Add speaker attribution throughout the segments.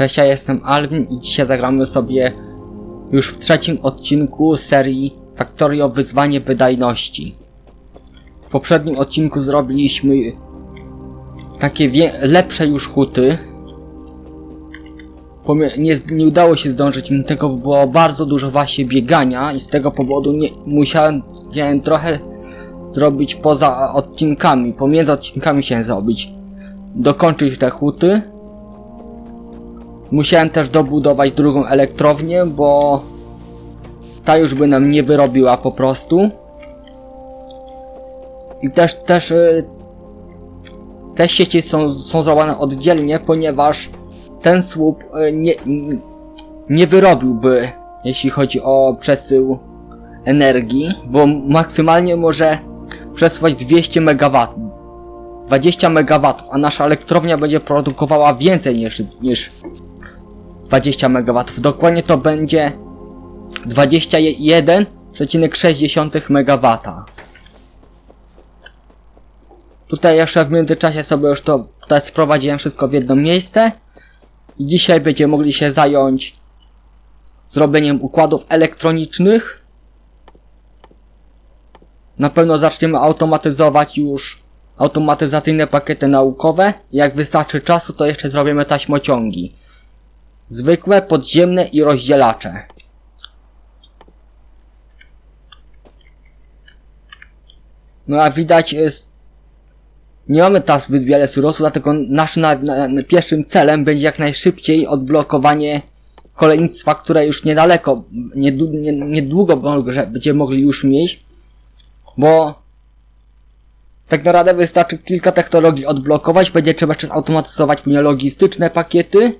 Speaker 1: Cześć, ja jestem Alvin i dzisiaj zagramy sobie już w trzecim odcinku serii Factorio Wyzwanie Wydajności. W poprzednim odcinku zrobiliśmy takie lepsze już huty. Nie, nie udało się zdążyć mi tego, było bardzo dużo właśnie biegania i z tego powodu nie musiałem, trochę zrobić poza odcinkami, pomiędzy odcinkami chciałem zrobić. Dokończyć te huty. Musiałem też dobudować drugą elektrownię, bo ta już by nam nie wyrobiła po prostu. I też, też y, te sieci są, są zrobione oddzielnie, ponieważ ten słup y, nie, nie wyrobiłby, jeśli chodzi o przesył energii, bo maksymalnie może przesyłać 200 MW. 20 MW, a nasza elektrownia będzie produkowała więcej niż, niż 20 MW. Dokładnie to będzie 21,6 MW. Tutaj jeszcze w międzyczasie sobie już to tutaj sprowadziłem wszystko w jedno miejsce. I dzisiaj będziemy mogli się zająć zrobieniem układów elektronicznych. Na pewno zaczniemy automatyzować już automatyzacyjne pakiety naukowe. Jak wystarczy czasu, to jeszcze zrobimy taśmociągi. Zwykłe, podziemne i rozdzielacze. No jak widać, jest... nie mamy teraz zbyt wiele surowców, dlatego naszym na, na, na pierwszym celem będzie jak najszybciej odblokowanie kolejnictwa, które już niedaleko, niedługo może będziemy mogli już mieć, bo tak naprawdę wystarczy kilka technologii odblokować, będzie trzeba jeszcze zautomatyzować później logistyczne pakiety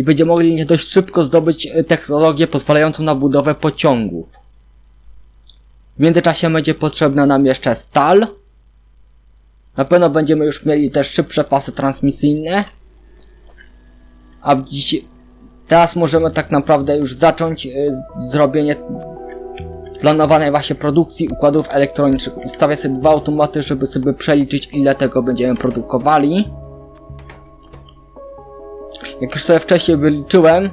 Speaker 1: i będziemy mogli dość szybko zdobyć e, technologię pozwalającą na budowę pociągów. W międzyczasie będzie potrzebna nam jeszcze stal. Na pewno będziemy już mieli też szybsze pasy transmisyjne. A w dziś... teraz możemy tak naprawdę już zacząć y, zrobienie planowanej właśnie produkcji układów elektronicznych. Ustawię sobie dwa automaty, żeby sobie przeliczyć ile tego będziemy produkowali. Jak już sobie wcześniej wyliczyłem,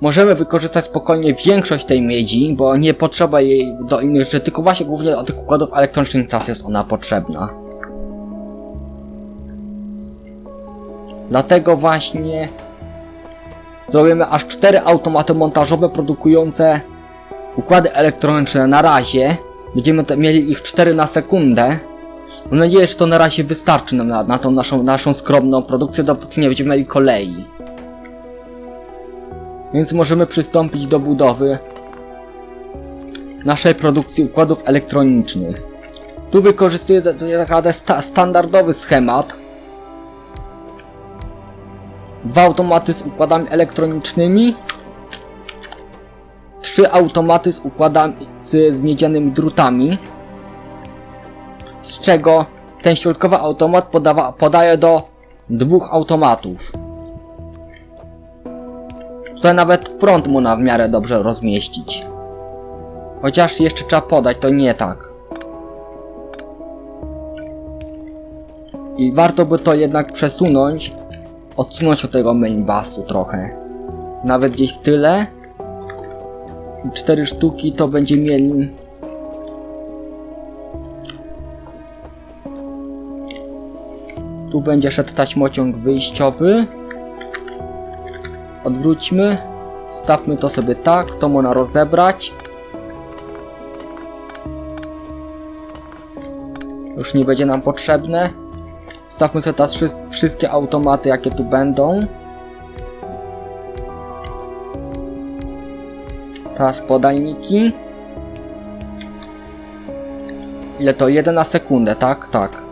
Speaker 1: możemy wykorzystać spokojnie większość tej miedzi, bo nie potrzeba jej do innych rzeczy, tylko właśnie głównie do tych układów elektronicznych teraz jest ona potrzebna. Dlatego właśnie zrobimy aż cztery automaty montażowe produkujące układy elektroniczne na razie. Będziemy mieli ich 4 na sekundę. Mam nadzieję, że to na razie wystarczy nam na, na tą naszą, naszą skromną produkcję, dopóki nie będziemy mieli kolei. Więc możemy przystąpić do budowy naszej produkcji układów elektronicznych. Tu wykorzystuję tak naprawdę sta standardowy schemat. Dwa automaty z układami elektronicznymi. Trzy automaty z układami z, z miedzianymi drutami. Z czego ten środkowy automat podawa, podaje do dwóch automatów. Tutaj nawet prąd mu na w miarę dobrze rozmieścić. Chociaż jeszcze trzeba podać, to nie tak. I warto by to jednak przesunąć, odsunąć od tego main basu trochę. Nawet gdzieś tyle. Cztery sztuki to będzie mieli... Tu będzie szedł taśmociąg wyjściowy. Odwróćmy. Stawmy to sobie tak, to można rozebrać. Już nie będzie nam potrzebne. Stawmy sobie teraz wszy wszystkie automaty, jakie tu będą. Teraz podajniki. Ile to? 1 na sekundę, tak? Tak.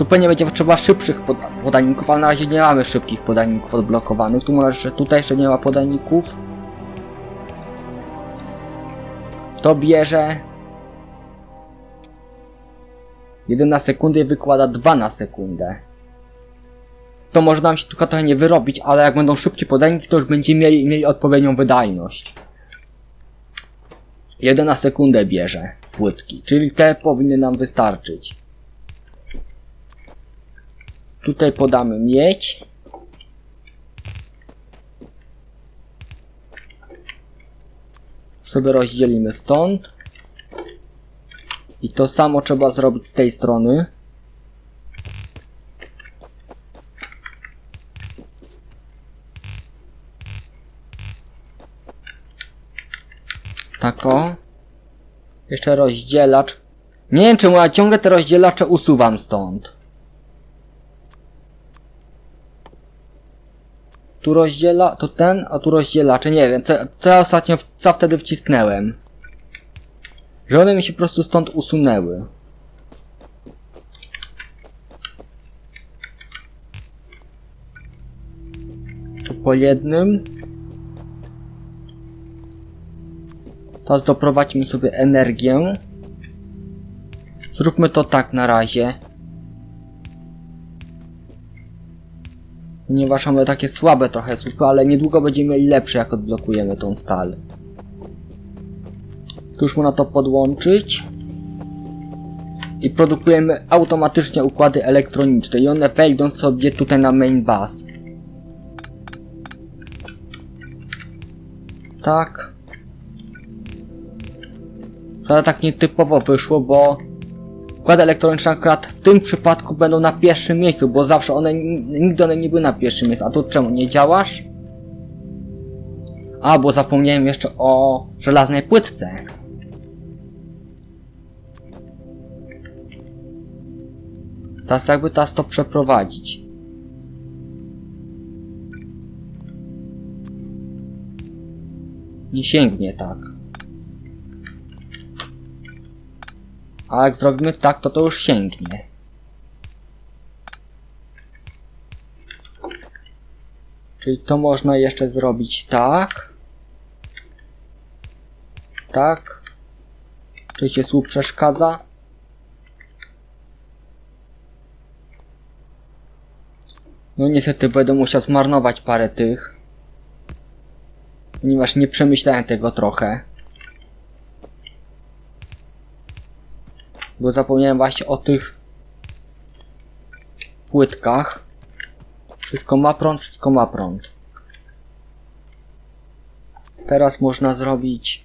Speaker 1: Tu pewnie będzie potrzeba szybszych pod podajników, ale na razie nie mamy szybkich podajników odblokowanych. Tu może, że tutaj jeszcze nie ma podajników. To bierze 1 na sekundę i wykłada 2 na sekundę. To może nam się tylko trochę nie wyrobić, ale jak będą szybkie podajniki, to już będziemy mieli, mieli odpowiednią wydajność. 1 na sekundę bierze płytki, czyli te powinny nam wystarczyć. Tutaj podamy miedź. Sobie rozdzielimy stąd. I to samo trzeba zrobić z tej strony. Tako. Jeszcze rozdzielacz. Nie wiem czemu, ja ciągle te rozdzielacze usuwam stąd. Tu rozdziela, to ten, a tu rozdzielacze. Nie wiem, co, co ja ostatnio, co wtedy wcisnąłem. Że one mi się po prostu stąd usunęły. Tu po jednym. Teraz doprowadźmy sobie energię. Zróbmy to tak na razie. Ponieważ mamy takie słabe trochę słupy, ale niedługo będziemy mieli lepsze jak odblokujemy tą stal. Tu już można to podłączyć. I produkujemy automatycznie układy elektroniczne i one wejdą sobie tutaj na main bus. Tak. Ale tak nietypowo wyszło, bo układy elektroniczne akurat w tym przypadku będą na pierwszym miejscu, bo zawsze one, nigdy one nie były na pierwszym miejscu. A tu czemu nie działasz? A, bo zapomniałem jeszcze o żelaznej płytce. Teraz jakby teraz to przeprowadzić. Nie sięgnie tak. A jak zrobimy tak, to to już sięgnie. Czyli to można jeszcze zrobić tak. Tak. Tu się słup przeszkadza. No niestety będę musiał zmarnować parę tych. Ponieważ nie przemyślałem tego trochę. Bo zapomniałem właśnie o tych płytkach. Wszystko ma prąd, wszystko ma prąd. Teraz można zrobić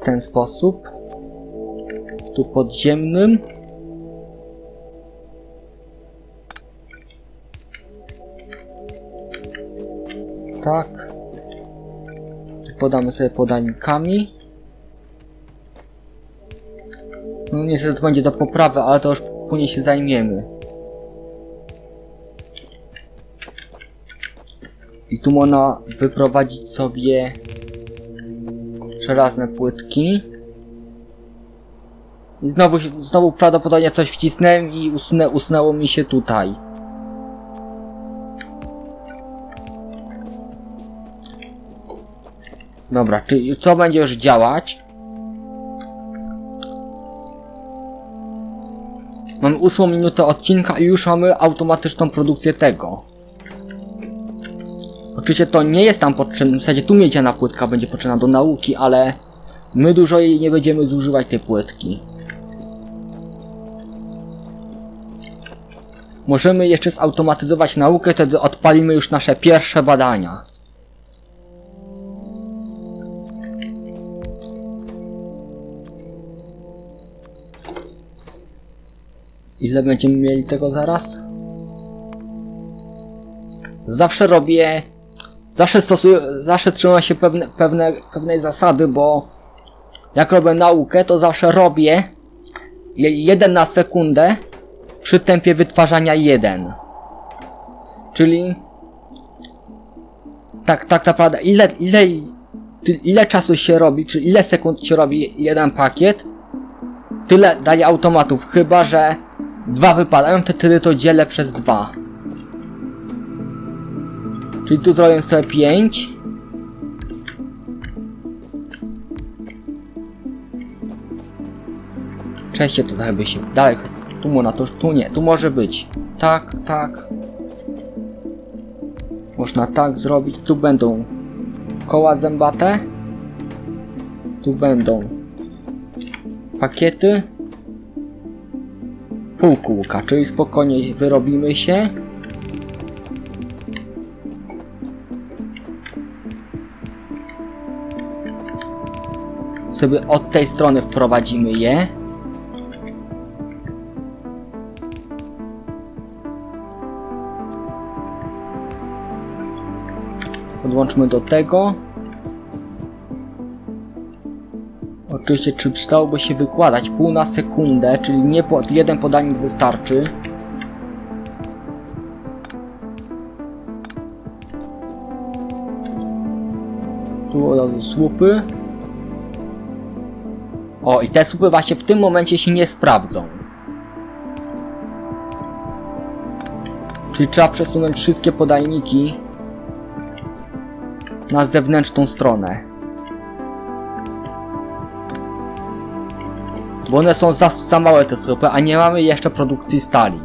Speaker 1: w ten sposób. Tu podziemnym. Tak. Podamy sobie podanikami. No niestety to będzie do poprawy, ale to już później się zajmiemy. I tu można wyprowadzić sobie żelazne płytki. I znowu, znowu prawdopodobnie coś wcisnąłem i usunę, usunęło mi się tutaj. Dobra, czyli co będzie już działać? Mamy ósmą minutę odcinka i już mamy automatyczną produkcję tego. Oczywiście to nie jest tam potrzebne, w zasadzie tu miedziana płytka będzie potrzebna do nauki, ale my dużo jej nie będziemy zużywać tej płytki. Możemy jeszcze zautomatyzować naukę, wtedy odpalimy już nasze pierwsze badania. Ile będziemy mieli tego zaraz? Zawsze robię. Zawsze stosuję. Zawsze trzymam się pewne, pewne, pewnej zasady, bo jak robię naukę, to zawsze robię je- jeden na sekundę przy tempie wytwarzania 1. Czyli tak, tak naprawdę ile, ile, ile czasu się robi, czy ile sekund się robi jeden pakiet, tyle daje automatów, chyba że dwa wypadają, to wtedy to dzielę przez dwa. Czyli tu zrobię sobie 5. Cześć, trochę by się dalej. Tu mu na to, tu nie, tu może być. Tak, tak. Można tak zrobić. Tu będą koła zębate. Tu będą pakiety półkółka, czyli spokojnie wyrobimy się. Sobie od tej strony wprowadzimy je. Podłączmy do tego. Oczywiście, czy przydałoby się wykładać pół na sekundę, czyli nie po, jeden podajnik wystarczy. Tu od razu słupy. O, i te słupy właśnie w tym momencie się nie sprawdzą. Czyli trzeba przesunąć wszystkie podajniki na zewnętrzną stronę. Bo one są za, za małe te słupy, a nie mamy jeszcze produkcji stali.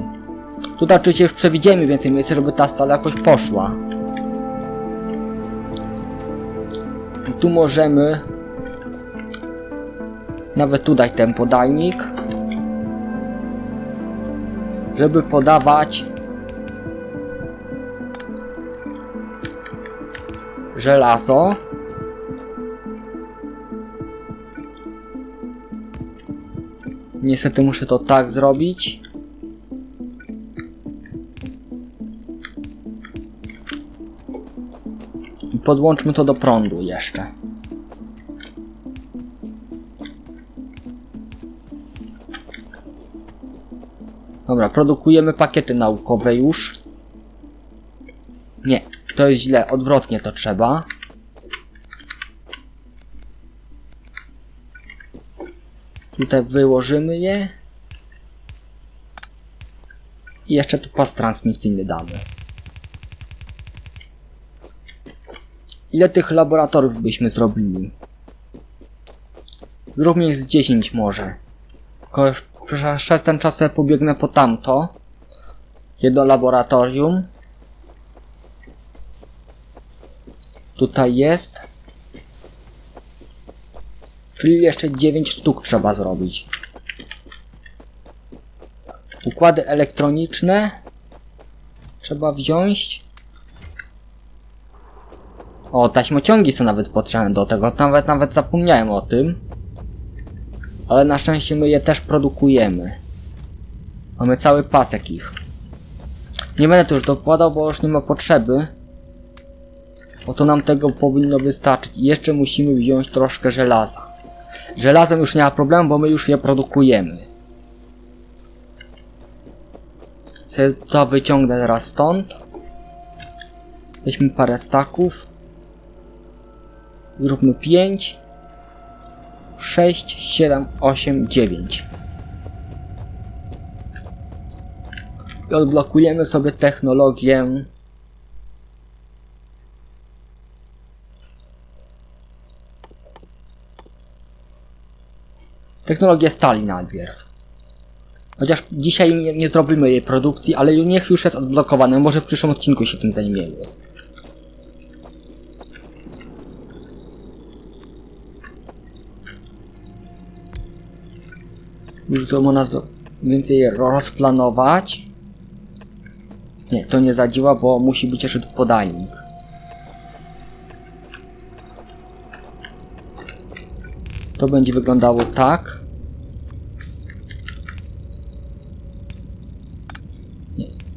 Speaker 1: Tutaj oczywiście już przewidziemy więcej miejsca, żeby ta stal jakoś poszła. I tu możemy nawet tu dać ten podajnik, żeby podawać żelazo. Niestety muszę to tak zrobić. Podłączmy to do prądu jeszcze. Dobra, produkujemy pakiety naukowe już. Nie, to jest źle, odwrotnie to trzeba. Tutaj wyłożymy je. I jeszcze tu pas transmisyjny damy. Ile tych laboratoriów byśmy zrobili? Zróbmy ich z 10 może. Tylko przez ten czas pobiegnę po tamto. Jedno laboratorium. Tutaj jest. Czyli jeszcze 9 sztuk trzeba zrobić. Układy elektroniczne. Trzeba wziąć. O, taśmociągi są nawet potrzebne do tego. Nawet, nawet zapomniałem o tym. Ale na szczęście my je też produkujemy. Mamy cały pasek ich. Nie będę tu już dokładał, bo już nie ma potrzeby. Bo to nam tego powinno wystarczyć. I jeszcze musimy wziąć troszkę żelaza. Żelazem już nie ma problemu, bo my już je produkujemy. To wyciągnę teraz stąd. Weźmy parę staków. Zróbmy 5. 6, 7, 8, 9. I odblokujemy sobie technologię. Technologię stali najpierw. Chociaż dzisiaj nie, nie zrobimy jej produkcji, ale niech już jest odblokowany. Może w przyszłym odcinku się tym zajmiemy. Już co można więcej rozplanować. Nie, to nie zadziała, bo musi być jeszcze podajnik. To będzie wyglądało tak.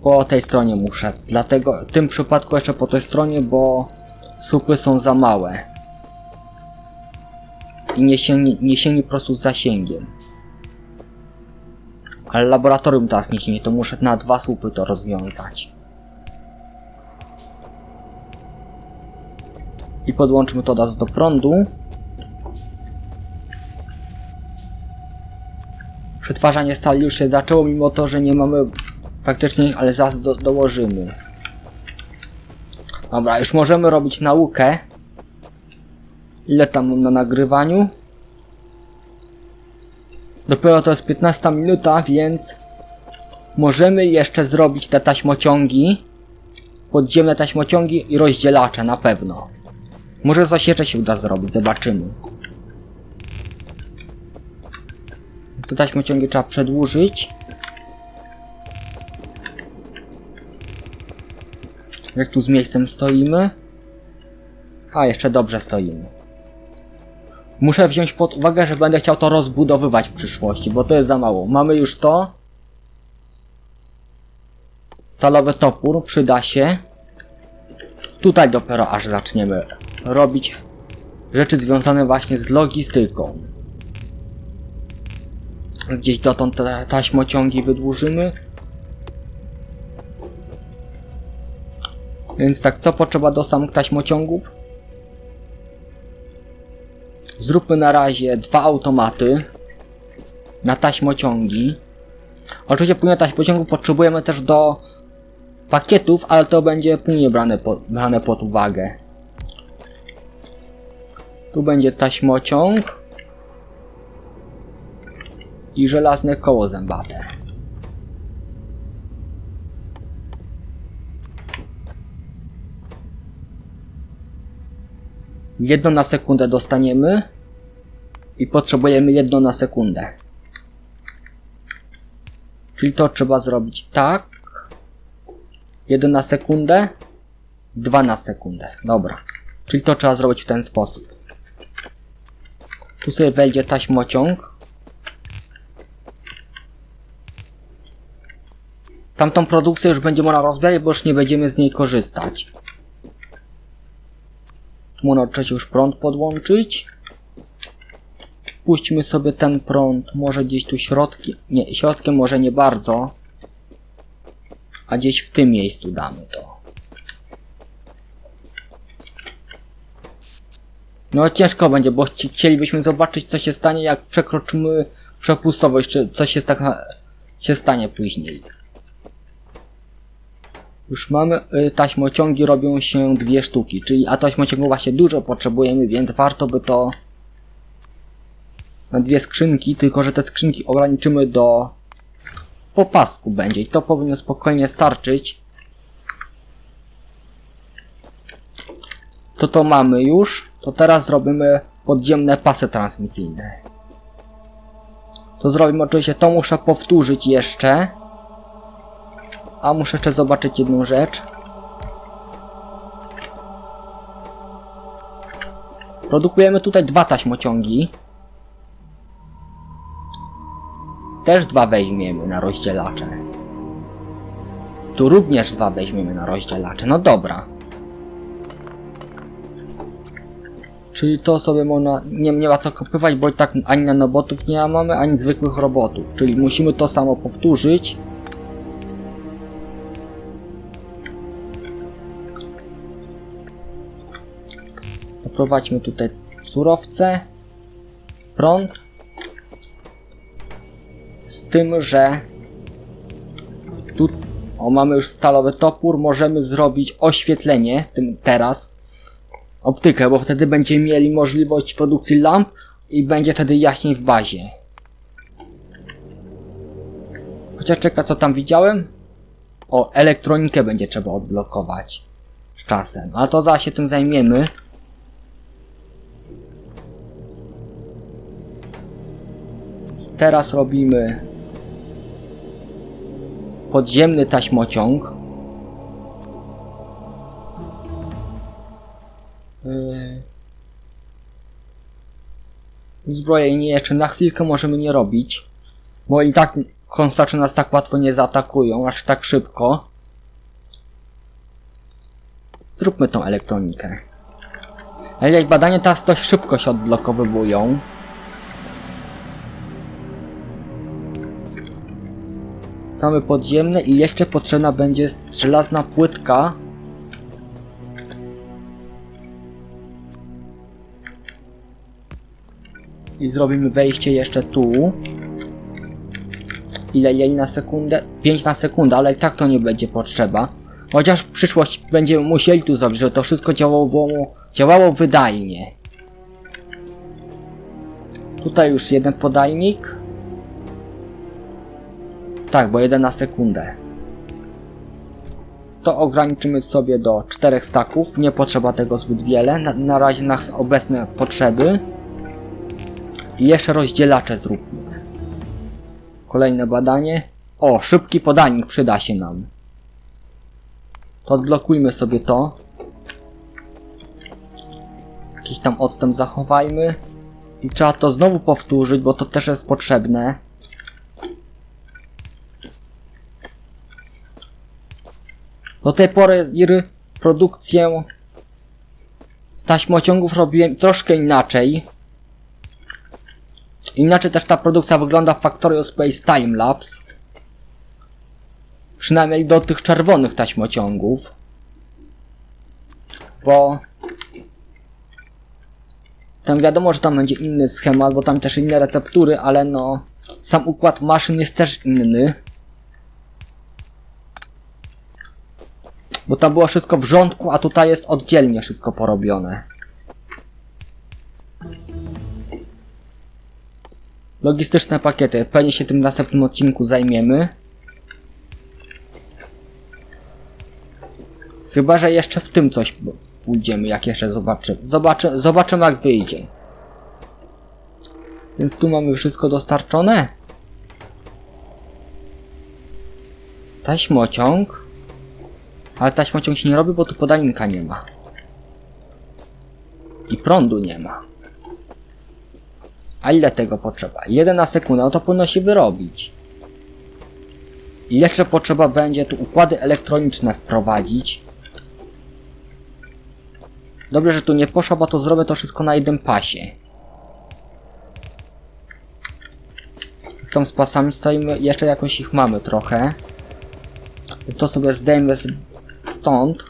Speaker 1: Po tej stronie muszę. Dlatego w tym przypadku jeszcze po tej stronie, bo supy są za małe. I nie sięgnie, nie sięgnie po prostu z zasięgiem. Ale laboratorium teraz nie sięgnie, to muszę na dwa słupy to rozwiązać. I podłączmy to do prądu. Przetwarzanie stali już się zaczęło, mimo to, że nie mamy praktycznie, ale zaraz do, dołożymy. Dobra, już możemy robić naukę. Ile tam mam na nagrywaniu? Dopiero to jest 15 minuta, więc możemy jeszcze zrobić te taśmociągi. Podziemne taśmociągi i rozdzielacze na pewno. Może jeszcze się uda zrobić, zobaczymy. Te taśmociągi trzeba przedłużyć. Jak tu z miejscem stoimy? A, jeszcze dobrze stoimy. Muszę wziąć pod uwagę, że będę chciał to rozbudowywać w przyszłości, bo to jest za mało. Mamy już to. Stalowy topór przyda się. Tutaj dopiero aż zaczniemy robić rzeczy związane właśnie z logistyką. Gdzieś dotąd te taśmociągi wydłużymy. Więc tak, co potrzeba do samych taśmociągów? Zróbmy na razie dwa automaty na taśmociągi. Oczywiście później taśmociągu potrzebujemy też do pakietów, ale to będzie później brane, po, brane pod uwagę. Tu będzie taśmociąg i żelazne koło zębate. Jedno na sekundę dostaniemy i potrzebujemy jedno na sekundę. Czyli to trzeba zrobić tak. Jeden na sekundę, dwa na sekundę. Dobra. Czyli to trzeba zrobić w ten sposób. Tu sobie wejdzie taśmociąg. Tamtą produkcję już będzie można rozbierać, bo już nie będziemy z niej korzystać. Tu można już prąd podłączyć. Puśćmy sobie ten prąd, może gdzieś tu środki, nie, środkiem może nie bardzo, a gdzieś w tym miejscu damy to. No ciężko będzie, bo chci- chcielibyśmy zobaczyć co się stanie jak przekroczymy przepustowość, czy co się tak się stanie później. Już mamy, y, taśmociągi robią się dwie sztuki, czyli a taśmociągu właśnie dużo potrzebujemy, więc warto by to na dwie skrzynki, tylko że te skrzynki ograniczymy do po pasku będzie i to powinno spokojnie starczyć. To to mamy już, to teraz zrobimy podziemne pasy transmisyjne. To zrobimy oczywiście, to muszę powtórzyć jeszcze. A muszę jeszcze zobaczyć jedną rzecz. Produkujemy tutaj dwa taśmociągi. Też dwa weźmiemy na rozdzielacze. Tu również dwa weźmiemy na rozdzielacze. No dobra. Czyli to sobie można, nie, nie ma co kopywać, bo i tak ani nanobotów nie mamy, ani zwykłych robotów. Czyli musimy to samo powtórzyć. Doprowadźmy tutaj surowce, prąd. Z tym, że tu o, mamy już stalowy topór, możemy zrobić oświetlenie tym teraz. Optykę, bo wtedy będziemy mieli możliwość produkcji lamp i będzie wtedy jaśniej w bazie. Chociaż czeka co tam widziałem? O, elektronikę będzie trzeba odblokować z czasem, a to zaraz się tym zajmiemy. Teraz robimy podziemny taśmociąg. Yy. Uzbrojenie jeszcze na chwilkę możemy nie robić, bo i tak konstacze nas tak łatwo nie zaatakują, aż tak szybko. Zróbmy tą elektronikę. Ale jak badania teraz dość szybko się odblokowywują. Same podziemne i jeszcze potrzebna będzie żelazna płytka. I zrobimy wejście jeszcze tu. Ile jej na sekundę? 5 na sekundę, ale i tak to nie będzie potrzeba. Chociaż w przyszłości będziemy musieli tu zrobić, żeby to wszystko działało, działało wydajnie. Tutaj już jeden podajnik. Tak, bo jeden na sekundę. To ograniczymy sobie do 4 staków. Nie potrzeba tego zbyt wiele. Na, na razie na obecne potrzeby. I jeszcze rozdzielacze zróbmy. Kolejne badanie. O, szybki podanik przyda się nam. To odblokujmy sobie to. Jakiś tam odstęp zachowajmy. I trzeba to znowu powtórzyć, bo to też jest potrzebne. Do tej pory produkcję taśmociągów robiłem troszkę inaczej. Inaczej też ta produkcja wygląda w Factorio Space Timelapse. Przynajmniej do tych czerwonych taśmociągów. Bo tam wiadomo, że tam będzie inny schemat, bo tam też inne receptury, ale no sam układ maszyn jest też inny. Bo tam było wszystko w rządku, a tutaj jest oddzielnie wszystko porobione. Logistyczne pakiety. Pewnie się tym w następnym odcinku zajmiemy. Chyba, że jeszcze w tym coś pójdziemy, jak jeszcze zobaczymy. Zobaczy, zobaczymy jak wyjdzie. Więc tu mamy wszystko dostarczone. Taśmociąg. Ale taśmociąg się nie robi, bo tu podaninka nie ma. I prądu nie ma. A ile tego potrzeba? 1 na sekundę, no to powinno się wyrobić. I jeszcze potrzeba będzie tu układy elektroniczne wprowadzić. Dobrze, że tu nie poszło, bo to zrobię to wszystko na jednym pasie. Tam z pasami stoimy, jeszcze jakoś ich mamy trochę. To sobie zdejmę z- stąd.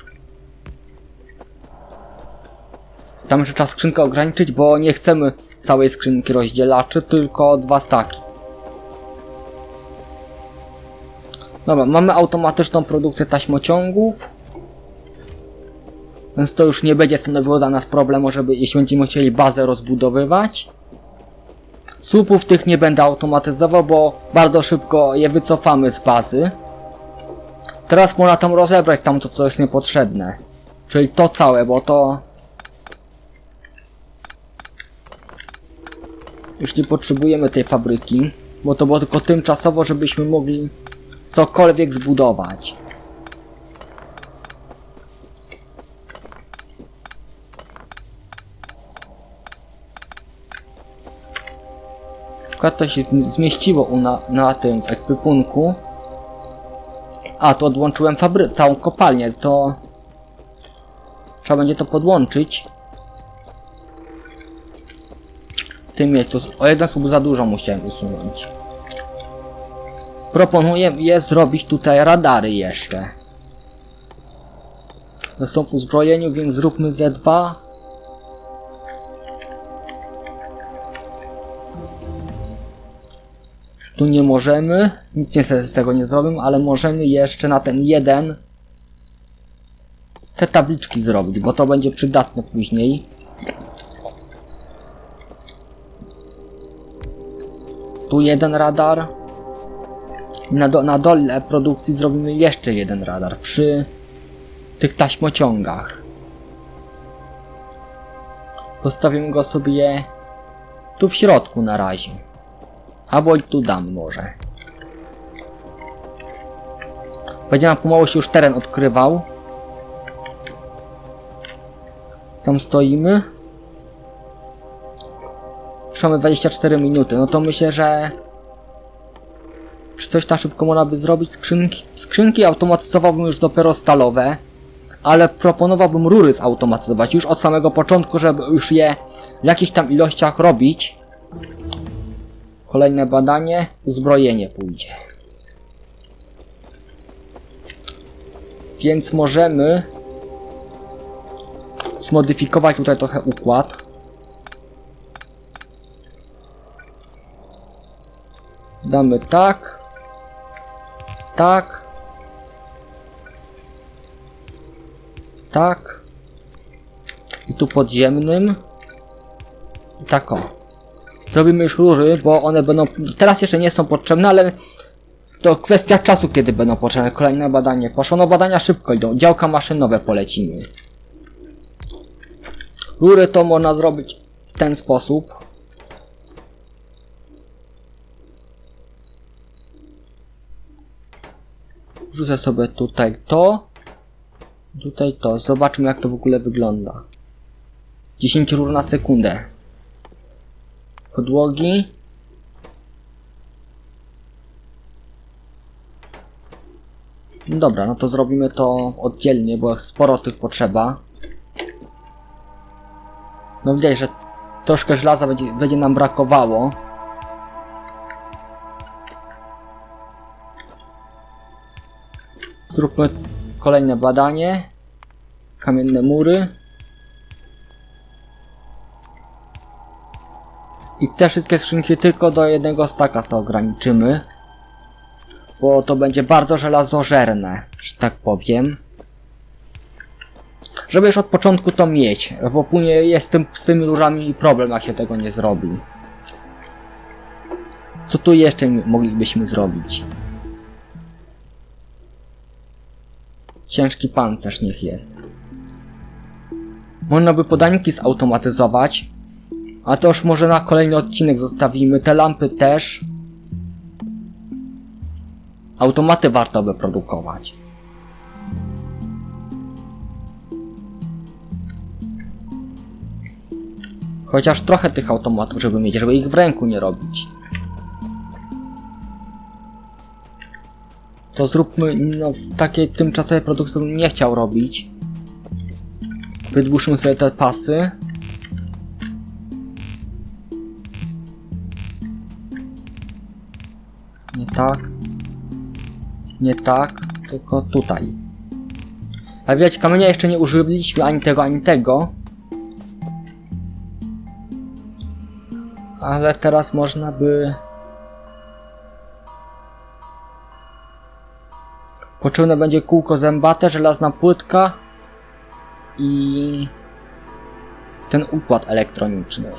Speaker 1: Tam jeszcze trzeba skrzynkę ograniczyć, bo nie chcemy całej skrzynki rozdzielaczy, tylko dwa staki. Dobra, mamy automatyczną produkcję taśmociągów. Więc to już nie będzie stanowiło dla nas problemu, żeby jeśli będziemy chcieli bazę rozbudowywać. Słupów tych nie będę automatyzował, bo bardzo szybko je wycofamy z bazy. Teraz można tam rozebrać tam to, co jest niepotrzebne. Czyli to całe, bo to... Już nie potrzebujemy tej fabryki, bo to było tylko tymczasowo, żebyśmy mogli cokolwiek zbudować. Akurat to się zmieściło u na, na tym ekwipunku. A, to odłączyłem fabry całą kopalnię, to... Trzeba będzie to podłączyć. W tym miejscu. O jeden słup za dużo musiałem usunąć. Proponuję je zrobić tutaj radary jeszcze. To są w uzbrojeniu, więc zróbmy Z2. Tu nie możemy, nic niestety z tego nie zrobimy, ale możemy jeszcze na ten jeden te tabliczki zrobić, bo to będzie przydatne później. Tu jeden radar. Na, do, na dole produkcji zrobimy jeszcze jeden radar przy tych taśmociągach. Postawimy go sobie tu w środku na razie. Albo tu dam może. Będzie nam pomału się już teren odkrywał. Tam stoimy. Mamy 24 minuty, no to myślę, że czy coś na szybko można by zrobić? Skrzynki, skrzynki automatyzowałbym już dopiero stalowe, ale proponowałbym rury zautomatyzować już od samego początku, żeby już je w jakichś tam ilościach robić. Kolejne badanie, uzbrojenie pójdzie. Więc możemy zmodyfikować tutaj trochę układ. Damy tak. Tak. Tak. I tu podziemnym. I tak o. Zrobimy już rury, bo one będą... Teraz jeszcze nie są potrzebne, ale... To kwestia czasu, kiedy będą potrzebne. Kolejne badanie poszło. No badania szybko idą. Działka maszynowe polecimy. Rury to można zrobić w ten sposób. Rzucę sobie tutaj to. Tutaj to. Zobaczmy jak to w ogóle wygląda. 10 rur na sekundę. Podłogi. Dobra, no to zrobimy to oddzielnie, bo sporo tych potrzeba. No widać, że troszkę żelaza będzie, będzie nam brakowało. Zróbmy kolejne badanie. Kamienne mury. I te wszystkie skrzynki tylko do jednego staka sobie ograniczymy. Bo to będzie bardzo żelazożerne, że tak powiem. Żeby już od początku to mieć, bo później jest tym, z tymi rurami problem, jak się tego nie zrobi. Co tu jeszcze moglibyśmy zrobić? Ciężki pancerz niech jest. Można by podanki zautomatyzować. A to już może na kolejny odcinek zostawimy. Te lampy też. Automaty warto by produkować. Chociaż trochę tych automatów, żeby mieć, żeby ich w ręku nie robić. To zróbmy, no w takiej tymczasowej produkcji nie chciał robić. Wydłużmy sobie te pasy. Nie tak. Nie tak, tylko tutaj. A widać, kamienia jeszcze nie użyliśmy ani tego, ani tego. Ale teraz można by... Potrzebne będzie kółko zębate, żelazna płytka i ten układ elektroniczny.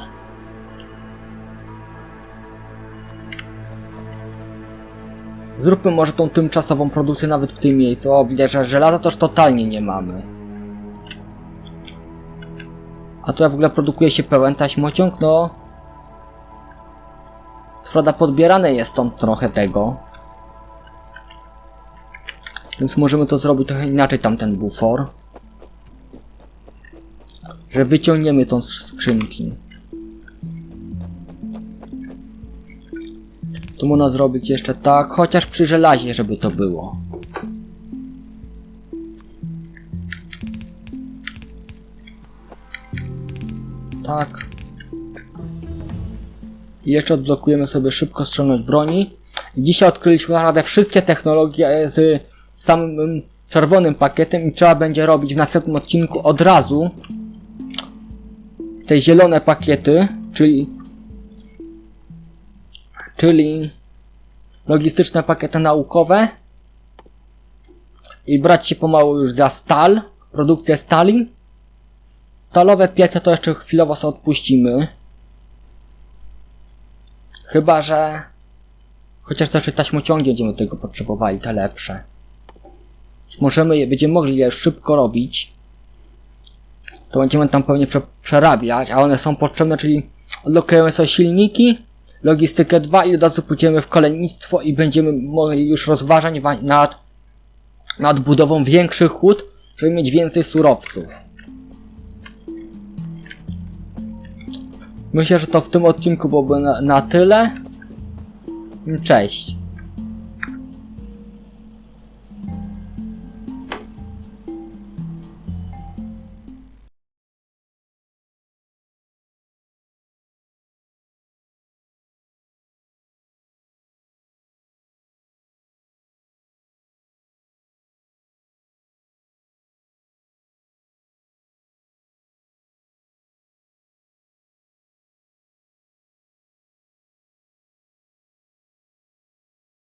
Speaker 1: Zróbmy może tą tymczasową produkcję nawet w tym miejscu. O, widać, że żelaza to już totalnie nie mamy. A tutaj w ogóle produkuje się pełen taśmociąg, no... Prawda podbierane jest stąd trochę tego. Więc możemy to zrobić trochę inaczej tamten bufor. Że wyciągniemy tą skrzynki. Tu można zrobić jeszcze tak, chociaż przy żelazie, żeby to było. Tak. I jeszcze odblokujemy sobie szybko strzelność broni. Dzisiaj odkryliśmy naprawdę wszystkie technologie z samym czerwonym pakietem i trzeba będzie robić w następnym odcinku od razu te zielone pakiety, czyli czyli logistyczne pakiety naukowe i brać się pomału już za stal, produkcję stali. Stalowe piece to jeszcze chwilowo sobie odpuścimy. Chyba, że chociaż też taśmociągi będziemy tego potrzebowali, te lepsze. Możemy je, będziemy mogli je szybko robić. To będziemy tam pewnie prze, przerabiać, a one są potrzebne, czyli odblokujemy sobie silniki, logistykę 2 i od razu pójdziemy w kolejnictwo i będziemy mogli już rozważać wa- nad, nad budową większych hut, żeby mieć więcej surowców. Myślę, że to w tym odcinku byłoby na, na tyle. Cześć.